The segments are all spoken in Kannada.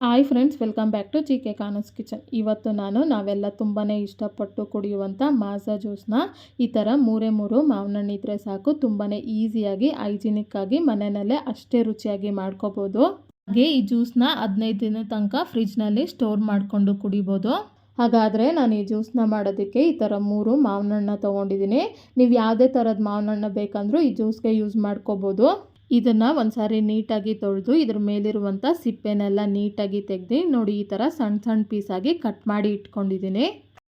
Hi friends, welcome back to G K ಕಾನಸ್ kitchen. ಇವತ್ತು ನಾನು ನಾವೆಲ್ಲ ತುಂಬಾ ಇಷ್ಟಪಟ್ಟು ಕುಡಿಯುವಂಥ ಮಾಝಾ ಜ್ಯೂಸ್ನ ಈ ಥರ ಮೂರೇ ಮೂರು ಮಾವಿನ ಹಣ್ಣು ಇದ್ದರೆ ಸಾಕು ತುಂಬಾ ಈಸಿಯಾಗಿ, ಹೈಜಿನಿಕ್ ಆಗಿ ಮನೆಯಲ್ಲೇ ಅಷ್ಟೇ ರುಚಿಯಾಗಿ ಮಾಡ್ಕೋಬೋದು. ಹಾಗೆ ಈ ಜ್ಯೂಸ್ನ ಹದಿನೈದು ದಿನ ತನಕ ಫ್ರಿಜ್ನಲ್ಲಿ ಸ್ಟೋರ್ ಮಾಡಿಕೊಂಡು ಕುಡಿಬೋದು. ಹಾಗಾದರೆ ನಾನು ಈ ಜ್ಯೂಸ್ನ ಮಾಡೋದಕ್ಕೆ ಈ ಥರ ಮೂರು ಮಾವಿನ ಹಣ್ಣು ತೊಗೊಂಡಿದ್ದೀನಿ. ನೀವು ಯಾವುದೇ ಥರದ ಮಾವಿನ ಬೇಕಂದರೂ ಬೇಕಂದ್ರೂ ಈ ಜ್ಯೂಸ್ಗೆ ಯೂಸ್ ಮಾಡ್ಕೋಬೋದು. ಇದನ್ನು ಒಂದು ಸಾರಿ ನೀಟಾಗಿ ತೊಳೆದು ಇದ್ರ ಮೇಲಿರುವಂಥ ಸಿಪ್ಪೆನೆಲ್ಲ ನೀಟಾಗಿ ತೆಗೆದು ನೋಡಿ ಈ ಥರ ಸಣ್ಣ ಸಣ್ಣ ಪೀಸಾಗಿ ಕಟ್ ಮಾಡಿ ಇಟ್ಕೊಂಡಿದ್ದೀನಿ.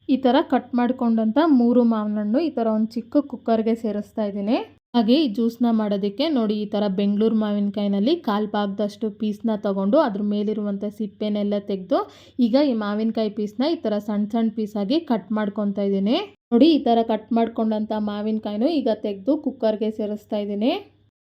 ಈ ಥರ ಕಟ್ ಮಾಡ್ಕೊಂಡಂಥ ಮೂರು ಮಾವಿನ ಹಣ್ಣು ಈ ಥರ ಒಂದು ಚಿಕ್ಕ ಕುಕ್ಕರ್ಗೆ ಸೇರಿಸ್ತಾ ಇದ್ದೀನಿ. ಹಾಗೆ ಈ ಜ್ಯೂಸ್ನ ಮಾಡೋದಕ್ಕೆ ನೋಡಿ ಈ ಥರ ಬೆಂಗಳೂರು ಮಾವಿನಕಾಯಿನಲ್ಲಿ ಕಾಲು ಭಾಗದಷ್ಟು ಪೀಸ್ನ ತೊಗೊಂಡು ಅದ್ರ ಮೇಲಿರುವಂಥ ಸಿಪ್ಪೆನೆಲ್ಲ ತೆಗೆದು ಈಗ ಈ ಮಾವಿನಕಾಯಿ ಪೀಸ್ನ ಈ ಥರ ಸಣ್ಣ ಸಣ್ಣ ಪೀಸಾಗಿ ಕಟ್ ಮಾಡ್ಕೊತಾ ಇದ್ದೀನಿ. ನೋಡಿ ಈ ಥರ ಕಟ್ ಮಾಡ್ಕೊಂಡಂಥ ಮಾವಿನಕಾಯಿನೂ ಈಗ ತೆಗೆದು ಕುಕ್ಕರ್ಗೆ ಸೇರಿಸ್ತಾ ಇದ್ದೀನಿ.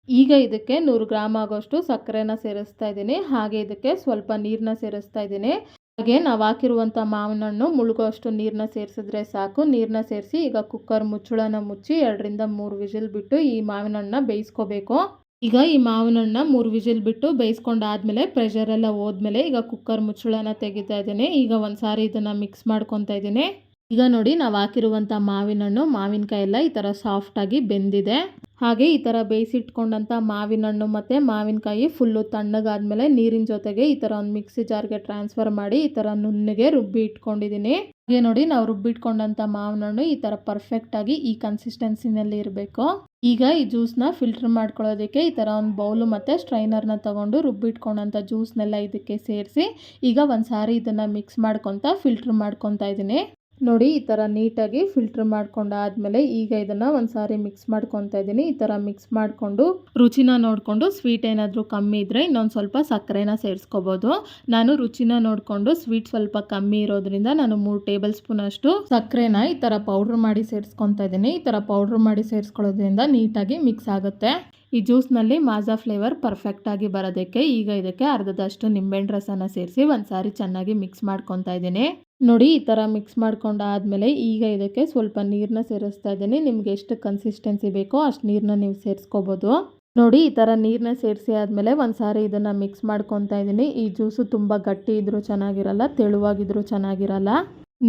ಈಗ ಇದಕ್ಕೆ ನೂರು ಗ್ರಾಮ್ ಆಗೋಷ್ಟು ಸಕ್ಕರೆನ ಸೇರಿಸ್ತಾ ಇದ್ದೀನಿ. ಹಾಗೆ ಇದಕ್ಕೆ ಸ್ವಲ್ಪ ನೀರನ್ನ ಸೇರಿಸ್ತಾ ಇದ್ದೀನಿ. ಹಾಗೆ ನಾವು ಹಾಕಿರುವಂಥ ಮಾವಿನ ಹಣ್ಣು ಮುಳುಗೋಷ್ಟು ನೀರನ್ನ ಸೇರಿಸಿದ್ರೆ ಸಾಕು. ನೀರನ್ನ ಸೇರಿಸಿ ಈಗ ಕುಕ್ಕರ್ ಮುಚ್ಚಳನ ಮುಚ್ಚಿ ಎರಡರಿಂದ ಮೂರು ವಿಜಿಲ್ ಬಿಟ್ಟು ಈ ಮಾವಿನ ಹಣ್ಣನ್ನ ಬೇಯಿಸ್ಕೋಬೇಕು. ಈಗ ಈ ಮಾವಿನ ಹಣ್ಣು ಮೂರು ವಿಜಿಲ್ ಬಿಟ್ಟು ಬೇಯಿಸ್ಕೊಂಡಾದ್ಮೇಲೆ ಪ್ರೆಷರ್ ಎಲ್ಲ ಹೋದ್ಮೇಲೆ ಈಗ ಕುಕ್ಕರ್ ಮುಚ್ಚಳನ ತೆಗಿತಾ ಇದ್ದೀನಿ. ಈಗ ಒಂದು ಸಾರಿ ಇದನ್ನು ಮಿಕ್ಸ್ ಮಾಡ್ಕೊತಾ ಇದ್ದೀನಿ. ಈಗ ನೋಡಿ ನಾವು ಹಾಕಿರುವಂಥ ಮಾವಿನ ಹಣ್ಣು ಮಾವಿನಕಾಯಿ ಎಲ್ಲ ಈ ಥರ ಸಾಫ್ಟಾಗಿ ಬೆಂದಿದೆ. ಹಾಗೆ ಈ ಥರ ಬೇಯಿಸಿಟ್ಕೊಂಡಂಥ ಮಾವಿನ ಹಣ್ಣು ಮತ್ತು ಮಾವಿನಕಾಯಿ ಫುಲ್ಲು ತಣ್ಣಗಾದಮೇಲೆ ನೀರಿನ ಜೊತೆಗೆ ಈ ಥರ ಒಂದು ಮಿಕ್ಸಿ ಜಾರ್ಗೆ ಟ್ರಾನ್ಸ್ಫರ್ ಮಾಡಿ ಈ ಥರ ನುಣ್ಣಗೆ ರುಬ್ಬಿ ಇಟ್ಕೊಂಡಿದ್ದೀನಿ. ಹಾಗೆ ನೋಡಿ ನಾವು ರುಬ್ಬಿಟ್ಕೊಂಡಂಥ ಮಾವಿನ ಹಣ್ಣು ಈ ಥರ ಪರ್ಫೆಕ್ಟಾಗಿ ಈ ಕನ್ಸಿಸ್ಟೆನ್ಸಿನಲ್ಲಿ ಇರಬೇಕು. ಈಗ ಈ ಜ್ಯೂಸ್ನ ಫಿಲ್ಟರ್ ಮಾಡ್ಕೊಳ್ಳೋದಕ್ಕೆ ಈ ಥರ ಒಂದು ಬೌಲು ಮತ್ತು ಸ್ಟ್ರೈನರ್ನ ತೊಗೊಂಡು ರುಬ್ಬಿಟ್ಕೊಂಡಂಥ ಜ್ಯೂಸ್ನೆಲ್ಲ ಇದಕ್ಕೆ ಸೇರಿಸಿ ಈಗ ಒಂದು ಸಾರಿ ಇದನ್ನು ಮಿಕ್ಸ್ ಮಾಡ್ಕೊತ ಫಿಲ್ಟ್ರ್ ಮಾಡ್ಕೊತಾ ಇದ್ದೀನಿ. ನೋಡಿ, ಈ ಥರ ನೀಟಾಗಿ ಫಿಲ್ಟ್ರ್ ಮಾಡ್ಕೊಂಡಾದ್ಮೇಲೆ ಈಗ ಇದನ್ನು ಒಂದು ಸಾರಿ ಮಿಕ್ಸ್ ಮಾಡ್ಕೊತಾ ಇದ್ದೀನಿ. ಈ ಥರ ಮಿಕ್ಸ್ ಮಾಡಿಕೊಂಡು ರುಚಿನ ನೋಡಿಕೊಂಡು ಸ್ವೀಟ್ ಏನಾದರೂ ಕಮ್ಮಿ ಇದ್ದರೆ ಇನ್ನೊಂದು ಸ್ವಲ್ಪ ಸಕ್ಕರೆನ ಸೇರಿಸ್ಕೋಬೋದು. ನಾನು ರುಚಿನ ನೋಡಿಕೊಂಡು ಸ್ವೀಟ್ ಸ್ವಲ್ಪ ಕಮ್ಮಿ ಇರೋದ್ರಿಂದ ನಾನು ಮೂರು ಟೇಬಲ್ ಸ್ಪೂನ್ ಅಷ್ಟು ಸಕ್ಕರೆನ ಈ ಥರ ಪೌಡ್ರ್ ಮಾಡಿ ಸೇರಿಸ್ಕೊತಾ ಇದ್ದೀನಿ. ಈ ಥರ ಪೌಡ್ರ್ ಮಾಡಿ ಸೇರಿಸ್ಕೊಳ್ಳೋದ್ರಿಂದ ನೀಟಾಗಿ ಮಿಕ್ಸ್ ಆಗುತ್ತೆ. ಈ ಜ್ಯೂಸ್ನಲ್ಲಿ ಮಾಜಾ ಫ್ಲೇವರ್ ಪರ್ಫೆಕ್ಟಾಗಿ ಬರೋದಕ್ಕೆ ಈಗ ಇದಕ್ಕೆ ಅರ್ಧದಷ್ಟು ನಿಂಬೆಹಣ್ಣು ರಸನ ಸೇರಿಸಿ ಒಂದು ಸಾರಿ ಚೆನ್ನಾಗಿ ಮಿಕ್ಸ್ ಮಾಡ್ಕೊತಾ ಇದ್ದೀನಿ. ನೋಡಿ ಈ ಥರ ಮಿಕ್ಸ್ ಮಾಡ್ಕೊಂಡು ಆದಮೇಲೆ ಈಗ ಇದಕ್ಕೆ ಸ್ವಲ್ಪ ನೀರನ್ನ ಸೇರಿಸ್ತಾ ಇದ್ದೀನಿ. ನಿಮ್ಗೆ ಎಷ್ಟು ಕನ್ಸಿಸ್ಟೆನ್ಸಿ ಬೇಕೋ ಅಷ್ಟು ನೀರನ್ನ ನೀವು ಸೇರಿಸ್ಕೋಬೋದು. ನೋಡಿ ಈ ಥರ ನೀರನ್ನ ಸೇರಿಸಿ ಆದಮೇಲೆ ಒಂದು ಸಾರಿ ಇದನ್ನು ಮಿಕ್ಸ್ ಮಾಡ್ಕೊತಾ ಇದ್ದೀನಿ. ಈ ಜ್ಯೂಸು ತುಂಬ ಗಟ್ಟಿ ಇದ್ದರೂ ಚೆನ್ನಾಗಿರಲ್ಲ ತೆಳುವಾಗಿದ್ದರೂ ಚೆನ್ನಾಗಿರಲ್ಲ.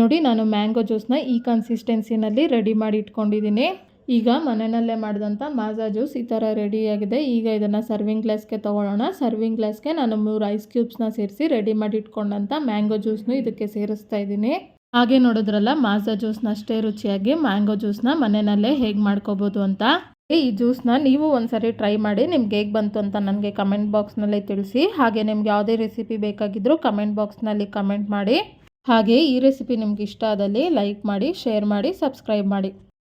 ನೋಡಿ ನಾನು ಮ್ಯಾಂಗೋ ಜ್ಯೂಸ್ನ ಈ ಕನ್ಸಿಸ್ಟೆನ್ಸಿನಲ್ಲಿ ರೆಡಿ ಮಾಡಿ ಇಟ್ಕೊಂಡಿದ್ದೀನಿ. ಈಗ ಮನೆಯಲ್ಲೇ ಮಾಡಿದಂಥ ಮಾಜಾ ಜ್ಯೂಸ್ ಈ ಥರ ರೆಡಿಯಾಗಿದೆ. ಈಗ ಇದನ್ನು ಸರ್ವಿಂಗ್ ಗ್ಲಾಸ್ಗೆ ತೊಗೊಳ್ಳೋಣ. ಸರ್ವಿಂಗ್ ಗ್ಲಾಸ್ಗೆ ನಾನು ಮೂರು ಐಸ್ ಕ್ಯೂಬ್ಸ್ನ ಸೇರಿಸಿ ರೆಡಿ ಮಾಡಿ ಇಟ್ಕೊಂಡಂಥ ಮ್ಯಾಂಗೋ ಜ್ಯೂಸ್ನು ಇದಕ್ಕೆ ಸೇರಿಸ್ತಾ ಇದ್ದೀನಿ. ಹಾಗೆ ನೋಡಿದ್ರಲ್ಲ, ಮಾಜಾ ಜ್ಯೂಸ್ನ ಅಷ್ಟೇ ರುಚಿಯಾಗಿ ಮ್ಯಾಂಗೋ ಜ್ಯೂಸ್ನ ಮನೆಯಲ್ಲೇ ಹೇಗೆ ಮಾಡ್ಕೋಬೋದು ಅಂತ. ಈ ಜ್ಯೂಸ್ನ ನೀವು ಒಂದ್ಸರಿ ಟ್ರೈ ಮಾಡಿ ನಿಮ್ಗೆ ಹೇಗೆ ಬಂತು ಅಂತ ನನಗೆ ಕಮೆಂಟ್ ಬಾಕ್ಸ್ನಲ್ಲಿ ತಿಳಿಸಿ. ಹಾಗೆ ನಿಮ್ಗೆ ಯಾವುದೇ ರೆಸಿಪಿ ಬೇಕಾಗಿದ್ದರೂ ಕಮೆಂಟ್ ಬಾಕ್ಸ್ನಲ್ಲಿ ಕಮೆಂಟ್ ಮಾಡಿ. ಹಾಗೆ ಈ ರೆಸಿಪಿ ನಿಮ್ಗೆ ಇಷ್ಟ ಆದಲ್ಲಿ ಲೈಕ್ ಮಾಡಿ ಶೇರ್ ಮಾಡಿ ಸಬ್ಸ್ಕ್ರೈಬ್ ಮಾಡಿ.